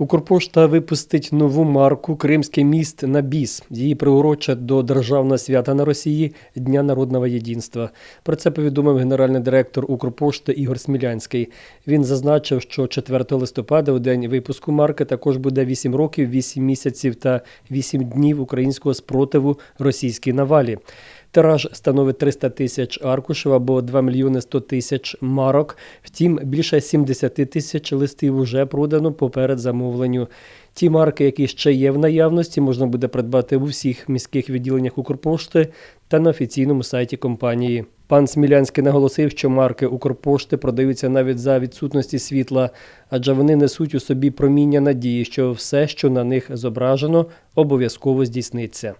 Укрпошта випустить нову марку Кримський міст на біс. Її приурочать до державного свята на Росії Дня народного єдинства. Про це повідомив генеральний директор Укрпошти Ігор Смілянський. Він зазначив, що 4 листопада, у день випуску марки, також буде 8 років, 8 місяців та 8 днів українського спротиву російській навалі. Тираж становить 300 тисяч аркушів або 2 мільйони 100 тисяч марок. Втім, більше 70 тисяч листів уже продано поперед замовленню. Ті марки, які ще є в наявності, можна буде придбати у всіх міських відділеннях Укрпошти та на офіційному сайті компанії. Пан Смілянський наголосив, що марки Укрпошти продаються навіть за відсутності світла, адже вони несуть у собі проміння надії, що все, що на них зображено, обов'язково здійсниться.